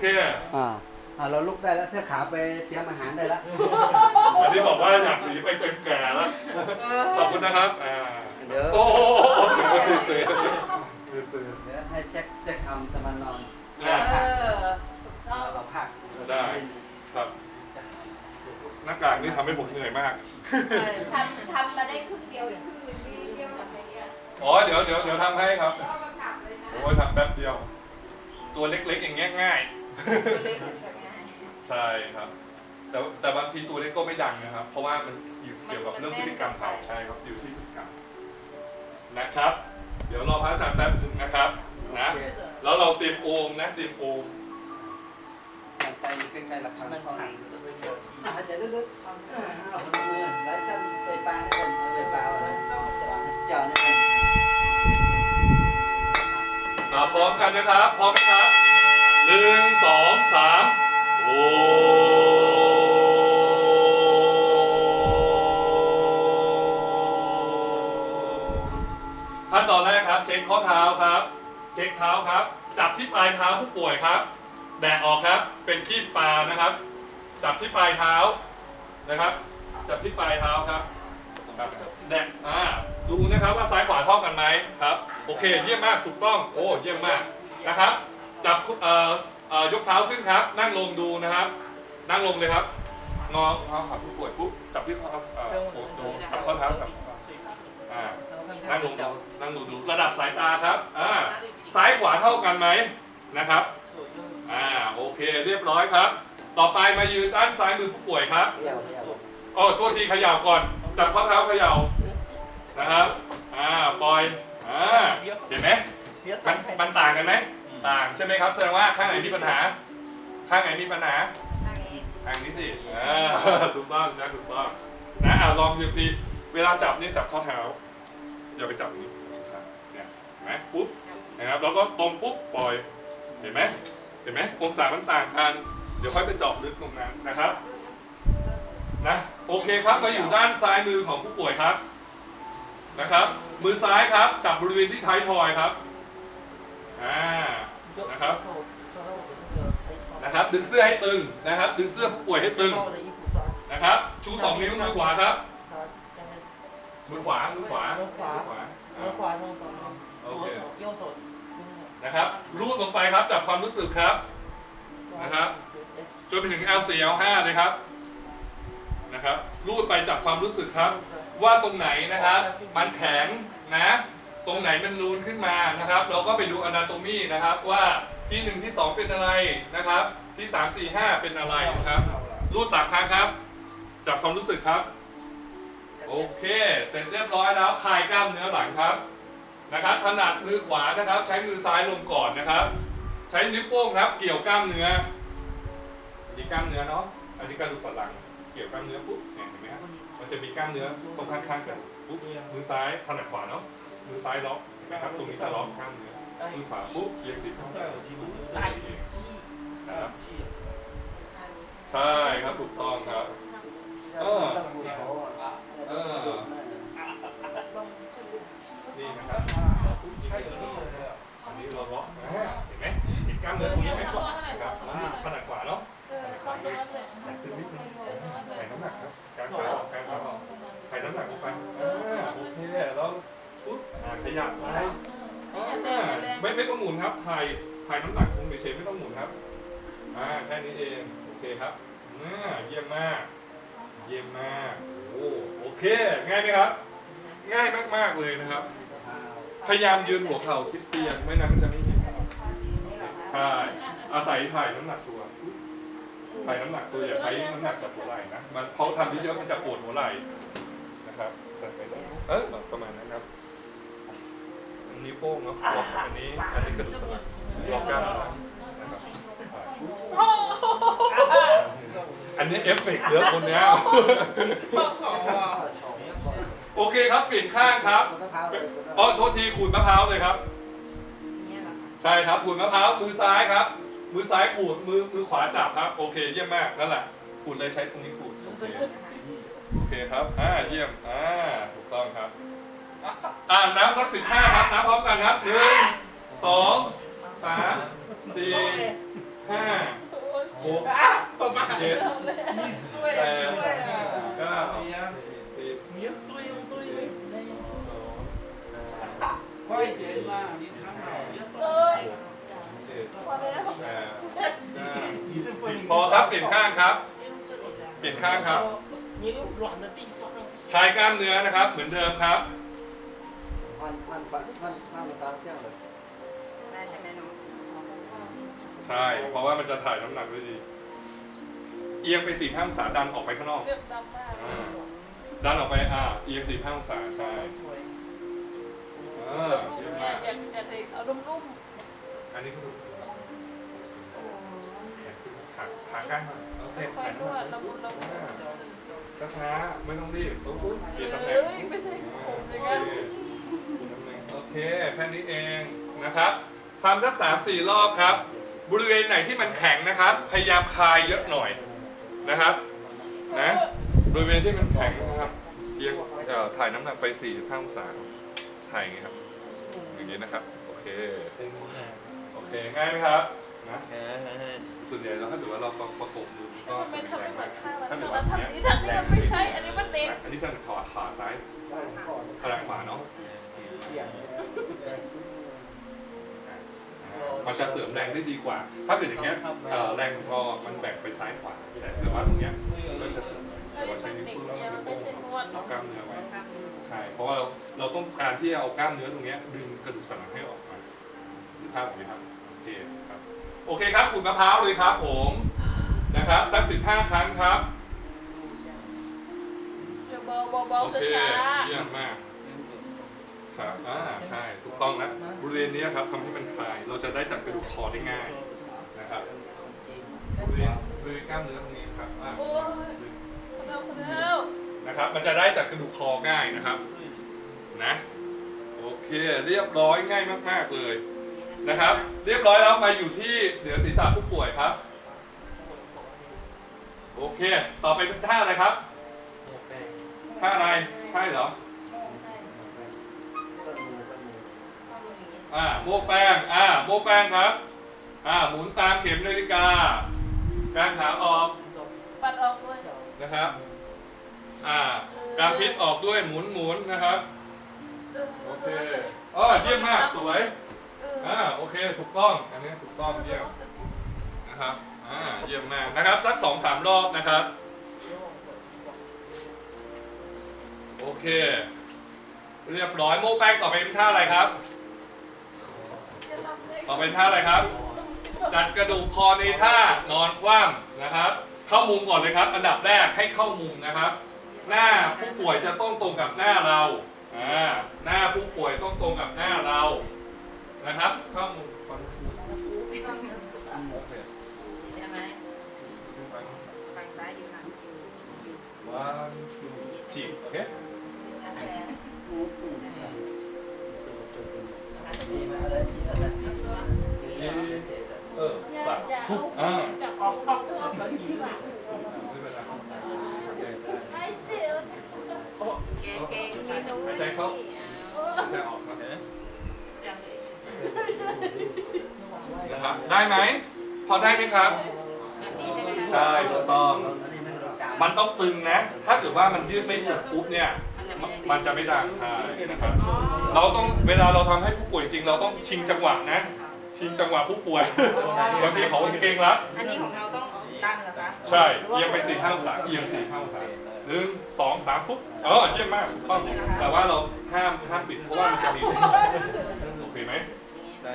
เคอ่าอ่าเราลุกได้แล้วเสื้อขาวไปเตรียมอาหารได้แล้ว อันนี้บอกว่าอยากหนีไปเป็นแก่แล้วขอบคุณนะครับอ่าเดี๋ยวโอ้โหไม่ซื้อไม่ซื้อเดี๋ยวให้แจ็คแจ็คทำตะวันนอนอ่าเออถูกต้องเราพักได้ครับหน้ากากนี่ทำให้ผมเหนื่อยมาก เออทำทำมาได้ครึ่งเดียวอย่างครึ่งหนึงนี่เดียวอะไรเงี้ยอ๋อเดี๋ยวเดี๋ยวเดี๋ยวทำให้ครับแล้วเอามาขับเลยนะ โอ้ยทำแป๊บเดียว ตัวเล็กๆอย่างเงี้ยง่าย ตัวเล็กสุดแบบเนี้ยใช่ครับ แต่แต่บางทีตัวเล็กก็ไม่ดังนะครับ เพราะว่ามันอยู่เกี่ยวกับเรื่องพฤติกรรมเขาใช่ครับอยู่ที่พฤติกรรมนะครับ เดี๋ยวรอพระอาจารย์แป๊บนึงนะครับนะโอเคแล้วเราเตรียมโอมนะเตรียมโอมมันไปใกล้ๆระฆังมันพอขังอาหายใจลึกๆเอามือไล่จันไปปลาให้เป็นเอาไปปลาเอาเลยเจ้าเนี่ยเป็นมาพร้อมกันนะครับ พร้อมไหมครับ หนึ่งสองสามโอขั้นตอนแรกครับ เช็คข้อเท้าครับ เช็คเท้าครับ จับที่ปลายเท้าผู้ป่วยครับแดกออกครับ เป็นขี้ปลานะครับ จับที่ปลายเท้านะครับ จับที่ปลายเท้าครับครับแดกอ่าดูนะครับว่าซ้ายขวาเท่ากันไหมครับ โอเค เยี่ยมมาก ถูกต้อง โอ้ เยี่ยมมาก นะครับ จับคุเอ่อเอ่อยกเท้าขึ้นครับ นั่งลงดูนะครับ นั่งลงเลยครับ งอเท้าขาผู้ป่วยปุ๊บจับที่ข้อเอ่อโอ้โหจับข้อเท้าจับอ่านั่งลงนั่งลงดูระดับสายตาครับอ่าซ้ายขวาเท่ากันไหมนะครับอ่าโอเคเรียบร้อยครับ ต่อไปมายืนด้านซ้ายมือผู้ป่วยครับเที่ยวเที่ยวอ๋อตัวทีเขย่าก่อนจับข้อเท้าเขย่านะครับอ่าปล่อยอ่าเห็นไหมมันมันต่างกันไหม ต่างใช่ไหมครับ แสดงว่าข้างไหนมีปัญหา ข้างไหนมีปัญหาทางนี้ ทางนี้สิอ่าถูกต้องจ้ะถูกต้องนะอ่าลองดูทีเวลาจับเนี่ยจับข้อเท้าอย่าไปจับอย่างนี้เนี่ยเห็นไหมปุ๊บนะครับแล้วก็ตรงปุ๊บปล่อยเห็นไหมเห็นไหมองศามันต่างกัน เดี๋ยวค่อยไปเจาะลึกตรงนั้นนะครับนะโอเคครับมาอยู่ด้านซ้ายมือของผู้ป่วยครับนะครับ มือซ้ายครับจับบริเวณที่ท้ายทอยครับอ่า นะครับนะครับ ดึงเสื้อให้ตึงนะครับ ดึงเสื้อผู้ป่วยให้ตึงนะครับ ชูสองนิ้วมือขวาครับมือขวามือขวามือขวามือขวาโอเคโยกสดนะครับรูดลงไปครับจับความรู้สึกครับนะครับจนไปถึง L4 L5 เลยครับนะครับรูดไปจับความรู้สึกครับ ว่าตรงไหนนะครับ มันแข็งนะ ตรงไหนมันนูนขึ้นมานะครับ เราก็ไปดูอนาโตมีนะครับว่าที่1ที่ 2 เป็นอะไรนะครับ ที่ 3 4 5 เป็นอะไรนะครับ รูดสามครั้งครับ จับความรู้สึกครับ โอเค เสร็จเรียบร้อยแล้วคลายกล้ามเนื้อหลังครับนะครับถนัดมือขวานะครับ ใช้มือซ้ายลงก่อนนะครับ ใช้นิ้วโป้งครับ เกี่ยวกล้ามเนื้ออันนี้กล้ามเนื้อเนาะอันนี้กระดูกสันหลัง เกี่ยวกล้ามเนื้อปุ๊บเนี่ยเห็นไหมครับมันจะมีกล้ามเนื้อตรงข้างๆกันปุ๊บมือซ้ายถนัดขวาเนาะ มือซ้ายล็อกนไหมครับตรงนี้จะล็อกกล้ามเนื้อมือขวาปุ๊บเอียงสิบองศาไล่ชี้ครับใช่ครับถูกต้องครับเออเออนี่นะครับปุ๊บเลยอันนี้เราล็อกอ่าเห็นไหมเห็นกล้ามเนื้อตรงนี้ไหมครับอ่าดขวาเนาะถนัดซ้าเลย ยับไปอ่าไม่ไม่ต้องหมุนครับถ่ายถ่ายน้ำหนักคงเฉยๆไม่ต้องหมุนครับอ่าแค่นี้เองโอเคครับอ่าเยี่ยมมาก เยี่ยมมากโอ้โอเค ง่ายไหมครับ ง่ายมากๆเลยนะครับ พยายามยืนหัวเข่าทิศเตียงไม่นั้นมันจะไม่เห็นใช่อาศัยถ่ายน้ำหนักตัวถ่ายน้ำหนักตัวอย่าใช้น้ำหนักจากหัวไหล่นะมันเพราะทำเยอะๆมันจะปวดหัวไหล่นะครับจัดไปเลยเออประมาณนั้นครับ นนี้โป้งเนาะล็อกอันนี้อันนี้กระดูกสันหลังลอกกล้ามเนื้อนะครับอันนี้เอฟเฟกต์เยอะคนเนี้ยโอเคครับเปลี่ยนข้างครับอ๋อโทษทีขูดมะพร้าวเลยครับ ใช่ครับขูดมะพร้าวมือซ้ายครับ มือซ้ายขูดมือมือขวาจับครับโอเคเยี่ยมมากนั่นแหละขูดเลยใช้ตรงนี้ขูดโอเคโอเคครับอ่าเยี่ยมอ่าถูกต้องครับ อ่านับสักสิบห้าครับนับพร้อมกันครับหนึ่งสองสามสี่ห้าหกเจ็ดแปดเก้าสิบไม่เห็นล่ะมีทั้งเราเยเจ็ดแเก้าพอครับเปลี่ยนข้างครับ เปลี่ยนข้างครับใช้กล้ามเนื้อนะครับ เหมือนเดิมครับ มันมันฟังมันมันฟังเสียงเลยได้แต่แม่น้องใช่ เพราะว่ามันจะถ่ายน้ำหนักได้ดี เอียงไปสี่ห้าองศาดันออกไปข้างนอก เลือกดำมากอ่าดันออกไปอ่าเอียงสี่ห้าองศาใช่เออเยอะมากอยากอยากเด็กเอานุ่มอันนี้ก็ดูขาขาข้างหน่อยโอเคๆค่อถ่ายยๆนน้ำหวนัดกละมุนละมุนช้าๆไม่ต้องรีบปุ๊บปุ๊บเปลี่ยนตำแหน่เอ้งยไม่ใช่ผมอย่างโอนั้นเคโอ เคแค่นี้เองนะครับทำสักสามสี่รอบครับ บริเวณไหนที่มันแข็งนะครับ พยายามคลายเยอะหน่อยนะครับนะบริเวณที่มันแข็งนะครับเอียงเอ่อถ่ายน้ำหนักไป4 5องศาถ่ายอย่างนี้ครับอย่างนี้นะครับโอเคโอเคง่ายไหมครับนะส่วนใหญ่แล้วถ้าเกิดว่าเราประกบมือมันก็ทำไมทำไม่เหมือนข้างละถ้าเกิดแล้ว่าวทำนี้ทางนี้มันไม่ใช่อันนี้มันเล็กอันนี้เป็นขา จะเสริมแรงได้ดีกว่า ถ้าเกิดอย่างเงี้ยเอ่อแรงของเรามันแบ่งไปซ้ายขวาแต่แต่ว่าตรงเนี้ยก็จะเสริมแต่ว่าใช้นิ้วโป้งแล้วนิ้วโป้งเอากล้ามเนื้อไว้ใช่เพราะว่าเราเราต้องการที่จะเอากล้ามเนื้อตรงเนี้ยดึงกระดูกสันหลังให้ออกมาหรือภาพแบบนี้ครับโอเคครับโอเคครับขูดมะพร้าวเลยครับผมนะครับสักสิบห้าครั้งครับเดี๋ยวเบาเบาโอๆเคช้าเยี่ยมมาก ครับอ่าใช่ถูกต้องแล้วบริเวณนี้ครับทำให้มันคลาย เราจะได้จับกระดูกคอได้ง่ายนะครับบริเวณบริเวณกล้ามเนื้อตรงนี้ครับอ่าๆโอ้ยคนแล้วคนแล้วนะครับ มันจะได้จับกระดูกคอง่ายนะครับนะโอเคเรียบร้อยง่ายมากๆเลยนะครับ เรียบร้อยแล้วมาอยู่ที่เหนือศีรษะผู้ป่วยครับโอเค ต่อไปเป็นท่าอะไรครับท่าอะไร ใช่เหรอ อ่าโมกแป้งอ่าโมกแป้งครับอ่าหมุนตามเข็มนาฬิกา การขาออกปัดออกด้วยนะครับอ่าการพิษออกด้วยหมุนหมุนนะครับ โอเคอ๋อเยี่ยมมากสวยอ่าโอเคถูกต้องอันนี้ถูกต้องเยี่ยมนะครับอ่าเยี่ยมมากนะครับสักสองสามรอบนะครับโอเค เรียบร้อยโมกแป้งต่อไปเป็นท่าอะไรครับ ต่อไปเป็นท่าอะไรครับ จัดกระดูกคอในท่านอนคว่ำนะครับ เข้ามุมก่อนเลยครับ อันดับแรกให้เข้ามุมนะครับ หน้าผู้ป่วยจะต้องตรงกับหน้าเราอ่าหน้าผู้ป่วยต้องตรงกับหน้าเรานะครับ เข้ามุมก่อนโอเคใช่ไหมขึ้นไปข้างซ้ายฝั่งซ้ายอยู่ค่ะ one two three โอเคนี่มา เลยนี่อะไรนี่เสียเอออย่าสักอย่าปุ๊บเอาอ่าจับออกออกออกแบบนี้หลังไม่เป็นไรโอเคไอ้เสียวเก่งเก่งนี่ดูหายใจเข้าหายใจออกครับนะครับได้ไหม พอได้ไหมครับ ใช่ถูกต้องอันนี้ไม่ต้องการมันต้องตึงนะ ถ้าเกิดว่ามันยืดไม่สุดปุ๊บเนี่ย มันมันจะไม่ดังใช่นะครับเราต้องเวลาเราทำให้ผู้ป่วยจริง เราต้องชิงจังหวะนะ ชิงจังหวะผู้ป่วยบางทีเขาเก่งแล้วอันนี้ของเราต้องดันเหรอคะใช่เอียงไปสี่ห้าองศาเอียงสี่ห้าองศาหนึ่งสองสามปุ๊บเออเยี่ยมมากถูกต้องแต่ว่าเราห้ามห้ามปิดเพราะว่ามันจะมีโอเคไหม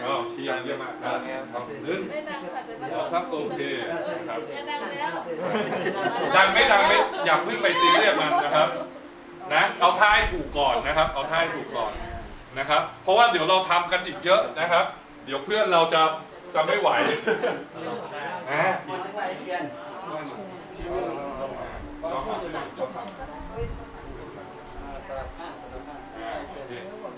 เออเยี่ยมเยี่ยมมากครับหนึ่งไม่ดังค่ะแต่ว่าสองครับโอเคนะครับจะดังแล้วดังไม่ดังไม่อย่าเพิ่งไปซีเรียสมันนะครับ นะเอาท่าให้ถูกก่อนนะครับ เอาท่าให้ถูกก่อนนะครับ เพราะว่าเดี๋ยวเราทำกันอีกเยอะนะครับ เดี๋ยวเพื่อนเราจะจะไม่ไหวนะคนทั้งหลายเรียนลองทำลองทำสลับข้างสลับข้างอ่าโอเค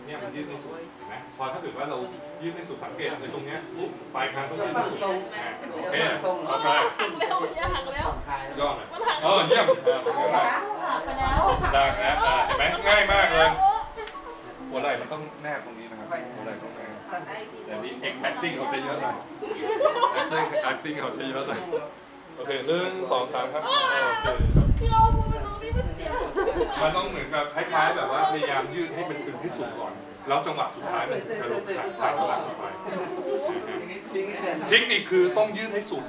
เนี่ยมันยืดไม่สุดเห็นไหมพอถ้าเกิดว่าเรายืดไม่สุดสังเกตในตรงเนี้ยปุ๊บปลายคางต้องยืดฟัไม่งสุดทรงอ่าโอเคฟังทรงเอาไปหักแล้วอย่าหักแล้วผ่อนคลายย่อหน่อยเออเยี่ยม อ่าเยี่ยมมากหักไปแล้วดังนะอ่าเห็นไหมง่ายมากเลย หัวไหล่มันต้องแนบตรงนี้นะครับ หัวไหล่ต้องแนบไปแต่นี่ acting เขาจะเยอะหน่อย acting acting เขาจะเยอะหน่อย โอเคหนึ่งสองสามครับโอเคครับ ที่เราพูดไปตรงนี้มันเจ็บมันต้องเหมือนกับคล้ายๆแบบว่าพยายามยืดให้มันตึงที่สุดก่อน แล้วจังหวะสุดท้ายมันจะลงขาขาดขาดไปจริงเนี่ยเทคนิคคือต้องยืดให้สุด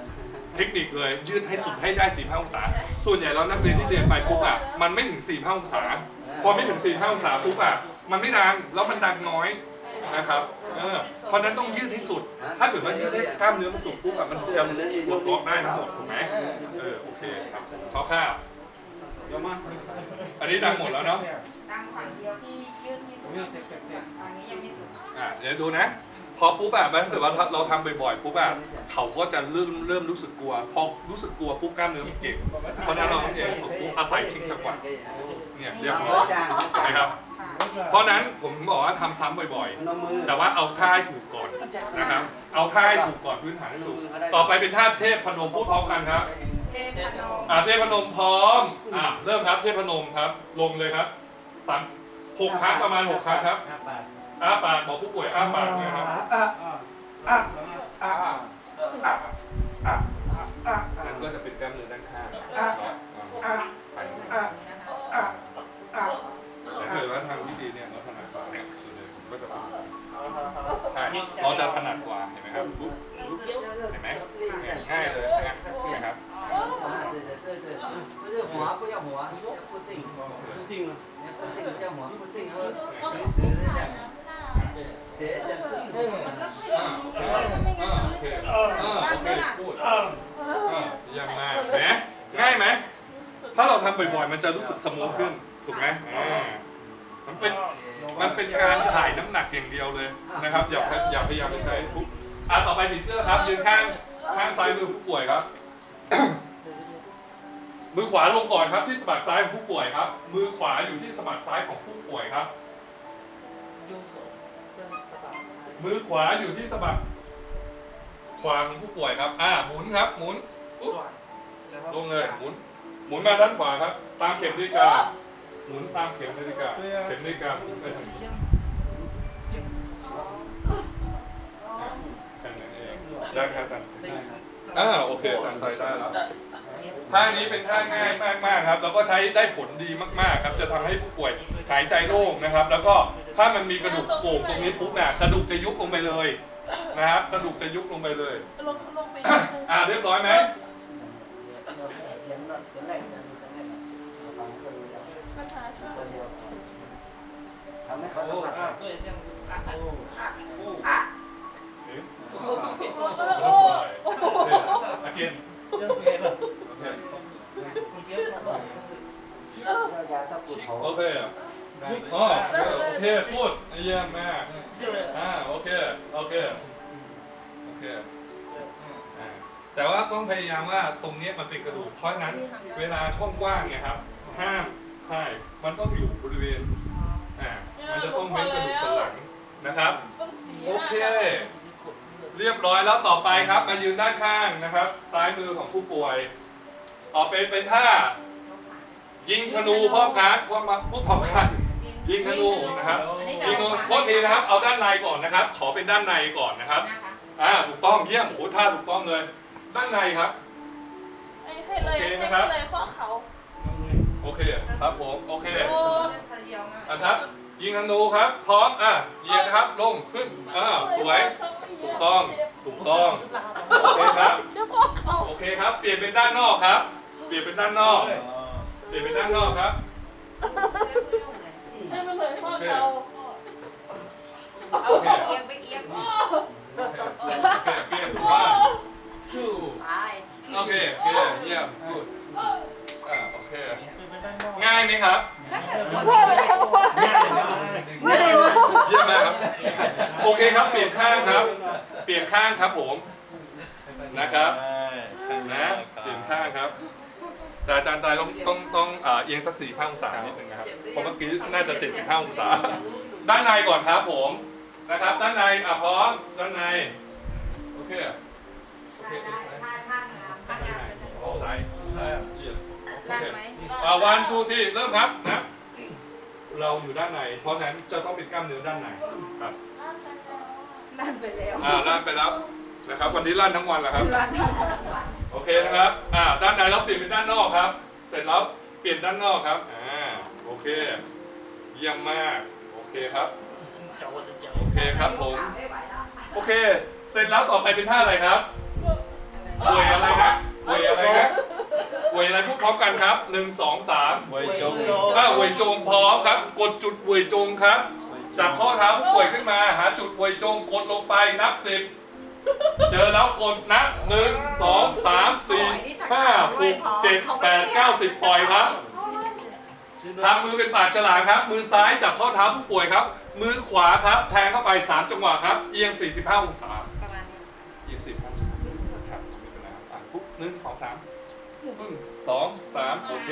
เทคนิคเลยยืดให้สุดให้ได้ 4 5 องศา ส่วนใหญ่แล้วนักเรียนที่เรียนไปปุ๊บอะมันไม่ถึง 4 5 องศา พอไม่ถึง 4 5 องศาปุ๊บอะมันไม่ดังแล้วมันดังน้อยนะครับเออเพราะฉะนั้นต้องยืดให้สุด ถ้าเกิดว่ายืดให้กล้ามเนื้อมันสุดปุ๊บอะมันจะปลดล็อกได้ทั้งหมดถูกไหมเออโอเคครับคร่าวเดี๋ยวมาๆอันนี้ดังหมดแล้วเนาะดังฝั่งเดียวที่ยืดที่สุผมดยังเจ็บเจ็บเจ็บฝั่งนี้ยังไม่สุดอะเดี๋ยวดูนะ พอปุ๊บอะถ้าเกิดว่าเราทำบ่อยๆปุ๊บอะเขาก็จะเริ่มเริ่มรู้สึกกลัว พอรู้สึกกลัวปุ๊บกล้ามเนื้อมันเก่งเพราะฉะนั้นเราต้องเองปุ๊บอาศัยชิงจังหวะเนี่ยเรียบร้อยจ้านะครับ เพราะฉะนั้นผมบอกว่าทำซ้ำบ่อยๆ แต่ว่าเอาท่าให้ถูกก่อนนะครับ เอาท่าให้ถูกก่อนพื้นฐานให้ถูก ต่อไปเป็นท่าเทพพนมพูดพร้อมกันครับเทพพนมอ่าเทพพนมพร้อมอ่าเริ่มครับเทพพนมครับ ลงเลยครับสามหกครั้งประมาณหกครั้งครับ อ้าปากของผู้ป่วยอ้าปากนะครับอะอ่าอะอ่าอะอะอะนั่นก็จะเป็นกล้ามเนื้อด้านข้าง บ่อยๆ มันจะรู้สึกสมูทขึ้น ถูกไหมอ่ามันเป็น มันเป็นการถ่ายน้ำหนักอย่างเดียวเลยนะครับ อย่าอย่าพยายามไปใช้ทุกอะต่อไปผีเสื้อครับยืนข้างข้างซ้ายมือผู้ป่วยครับ มือขวาลงก่อนครับที่สะบักซ้ายของผู้ป่วยครับ มือขวาอยู่ที่สะบักซ้ายของผู้ป่วยครับ มือขวาอยู่ที่สะบักขวาของผู้ป่วยครับ อ่าหมุนครับ หมุนปุ๊บลงเลยหมุน หมุนมาด้านขวาครับ ตามเข็มนาฬิกา หมุนตามเข็มนาฬิกา เข็มนาฬิกาหมุนไปทางนี้แค่นั้นเองได้ไหมครับอาจารย์อ่าโอเคอาจารย์ไปได้แล้วท่านี้เป็นท่าง่ายมากๆครับ แล้วก็ใช้ได้ผลดีมากๆครับ จะทำให้ผู้ป่วยหายใจโล่งนะครับ แล้วก็ถ้ามันมีกระดูกโก่งตรงนี้ปุ๊บเนี่ยกระดูกจะยุบลงไปเลยนะครับ กระดูกจะยุบลงไปเลยลงลงไปนิดนึงอ่าเรียบร้อยไหม ขียนเขียนอะไรกันกันแน่นฟังคนเดียวภาษาชอบคนเดียวทำให้เขาสัมผัสด้วยเสียงอะโอ้อะโอ้โอ้โอ้โอ้ Again. Okay. Okay. Oh, okay. Good. Yeah, man. Ah, okay. Okay. Okay. แต่ว่าต้องพยายามว่าตรงเนี้ยมันเป็นกระดูกเพราะฉะนั้นเวลาช่องว่างเนี่ยครับ ห้ามใช่มันต้องอยู่บริเวณอ่ามันจะต้องเป็นกระดูกสันหลังนะครับ ต้องเสียโอเค เรียบร้อยแล้วต่อไปครับ มายืนด้านข้างนะครับ ซ้ายมือของผู้ป่วยออกเป็นเป็นท่า ยิงธนูพร้อมกันพร้อมมาพูดพร้อมกันยิงธนูนะครับอันนี้จะยิงธนูโทษทีนะครับ เอาด้านในก่อนนะครับ ขอเป็นด้านในก่อนนะครับนะคะอ่าถูกต้องเยี่ยมโอ้โหท่าถูกต้องเลย ด้านในครับ ให้ให้เลยให้เลยข้อเขาโอเคครับผมโอเคโอ้เดียวนะอะครับ ยิงธนูครับ พร้อมอะเหยียดนะครับลงขึ้นอ่าสวยถูกต้องถูกต้องโอเคครับเชื่อข้อเขาโอเคครับ เปลี่ยนเป็นด้านนอกครับ เปลี่ยนเป็นด้านนอก เปลี่ยนเป็นด้านนอกครับให้มันเลยข้อเขาเอาเอียงไปเอียงโอเคเปลี่ยนถูกว่า ชูไปโอเคโอเคเยี่ยมพูดอ่าโอเค ง่ายไหมครับถ้าเกิดพ่อไปแล้วพ่อง่ายมากเยี่ยมมากครับ โอเคครับ เปลี่ยนข้างครับ เปลี่ยนข้างครับผม นะครับ นะ เปลี่ยนข้างครับ แต่อาจารย์ตายต้องต้องต้องเอ่อเอียงสักสี่ห้าองศานิดนึงนะครับ เพราะเมื่อกี้น่าจะ 75 องศา ด้านในก่อนครับผม นะครับ ด้านใน อะพร้อม ด้านใน โอเค โอเคท่าซ้ายท่าท่างามท่างามเลยออกซ้ายซ้าย yes โอนั่งเคไหม อ่าวันทูที่เริ่มครับนะ เราอยู่ด้านใน เพราะฉะนั้นจะต้องเป็นกล้ามเนื้อด้านในครับนลั่นไปแล้วอ่าลั่นไปแล้วนะครับ วันนี้ลั่นทั้งวันแหละครับลั่นทั้งวัน โอเคนะครับ อ่า ด้านในเราเปลี่ยนเป็นด้านนอกครับ เสร็จแล้วเปลี่ยนด้านนอกครับ อ่า โอเค เยี่ยมมาก โอเคครับ โอเคครับผมไม่ไหวแล้วโอเค เสร็จแล้วต่อไปเป็นท่าอะไรครับ อวยอะไรนะอวยอะไรนะอวยอะไรพูดพร้อมกันครับหนึ่งสองสามไว้จงถ้าอวยจงพร้อมครับ กดจุดอวยจงครับจับข้อเท้าผู้ป่วยขึ้นมาหาจุดอวยจงกดลงไปนับสิบเจอแล้วกดนับหนึ่งสองสามสี่ห้าหกเจ็ดแปดเก้าสิบปล่อยครับทำมือเป็นปากฉลามครับ มือซ้ายจับข้อเท้าผู้ป่วยครับ มือขวาครับ แทงเข้าไป 3 จังหวะครับ เอียง 45 องศาประมาณนี้เอียง45 หนึ่งสองสามปึ้งสองสามโอเค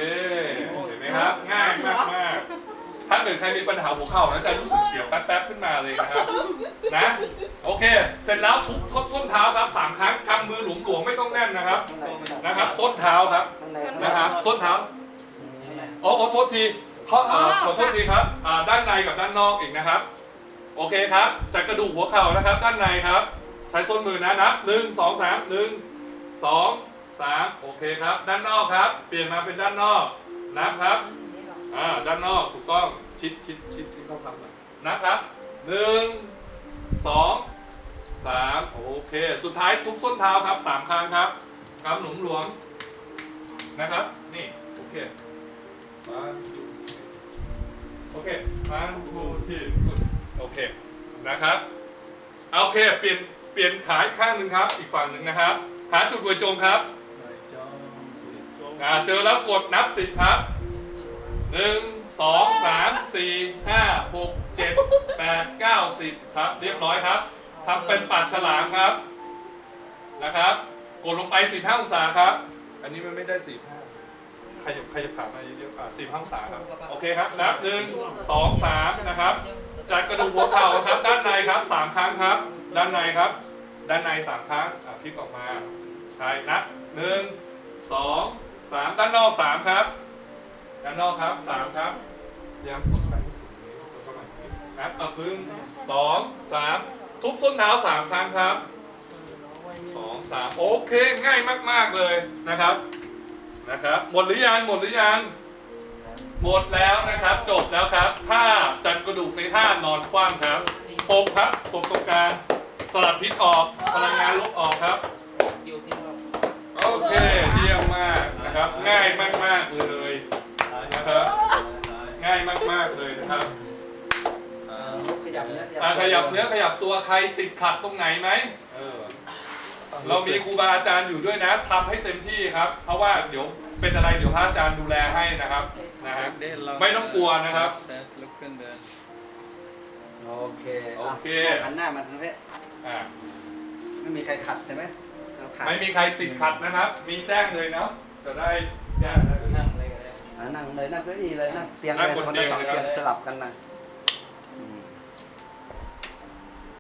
เห็นไหมครับ ง่ายมากมากๆถ้าเกิดใครมีปัญหาหัวเข่านะจะรู้สึกเสียวแป๊บๆขึ้นมาเลยนะครับนะโอเค เสร็จแล้วทุบทดส้นเท้าครับสามครั้งกำมือหลวมๆไม่ต้องแน่นนะครับข้างในข้างในนะครับส้นเท้าครับข้างในนะครับส้นเท้าข้างในโอ้โอ้โทษทีขอเอ่อขอโทษทีครับอ่าด้านในกับด้านนอกอีกนะครับ โอเคครับจากกระดูกหัวเข่านะครับ ด้านในครับ ใช้ส้นมือนะนับหนึ่งสองสามหนึ่งสอง สามโอเคครับ ด้านนอกครับ เปลี่ยนมาเป็นด้านนอก นับครับอ่าด้านนอกถูกต้องชิดชิดชิดชิดเข้าทำหน่อยนะครับหนึ่งสองสามโอเค สุดท้ายทุบส้นเท้าครับสามครั้งครับกำหนุนหลวมนะครับ นี่โอเค one two three โอเค one two three good โอเคนะครับโอเคเปลี่ยนเปลี่ยนขาอีกข้างหนึ่งครับ อีกฝั่งหนึ่งนะครับ หาจุดหวยจงครับ อ่าเจอแล้วกดนับสิบครับหนึ่งสองสามสี่ห้าหกเจ็ดแปดเก้าสิบครับ เรียบร้อยครับทำเป็นปากฉลามครับนะครับ กดลงไปสี่ห้าองศาครับ อันนี้มันไม่ได้สี่ห้าขยับขยับขามาเยอะๆอะสี่ห้าองศาครับโอเคครับนับหนึ่งสองสามนะครับจากกระดูกหัวเข่าครับ ด้านในครับสามครั้งครับ ด้านในครับ ด้านในสามครั้งอะพลิกออกมาใช่นับหนึ่งสอง สามด้านนอกสามครับ ด้านนอกครับสามครับยายามกดไปที่สุดนี้กดเข้ามาอีกนับเอาพึ่งสองสามทุบส้นเท้าสามครั้งครับสองสามโอเคง่ายมาก ๆเลยนะครับนะครับ หมดหรือยังหมดหรือยังหมดแล้วนะครับ จบแล้วครับท่าจัดกระดูกในท่านอนคว่ำครับปมครับปมตรงกลางสลัดพิษออกพลังงานลบออกครับ โอเคเยี่ยม นะครับ ง่ายมาก ๆ เลยนะครับ ง่ายมาก ๆ เลยนะครับขยับเนื้ออะขยับเนื้อขยับตัวใครติดขัดตรงไหนไหมเออเรามีครูบาอาจารย์อยู่ด้วยนะทำให้เต็มที่ครับ เพราะว่าเดี๋ยวเป็นอะไรเดี๋ยวพระอาจารย์ดูแลให้นะครับนะฮะไม่ต้องกลัวนะครับลุกขึ้นเดินโอเคโอเคอะหันหน้ามาทางนี้อะไม่มีใครขัดใช่ไหมเราขัดไม่มีใครติดขัดนะครับ มีแจ้งเลยเนาะ จะได้แก้ได้เลยนั่งเลยก็ได้ อะนั่งเลยนั่งเก้าอี้เลยนั่งเตียงนั่งเลยบนเตียงเลยครับสลับกันนะโ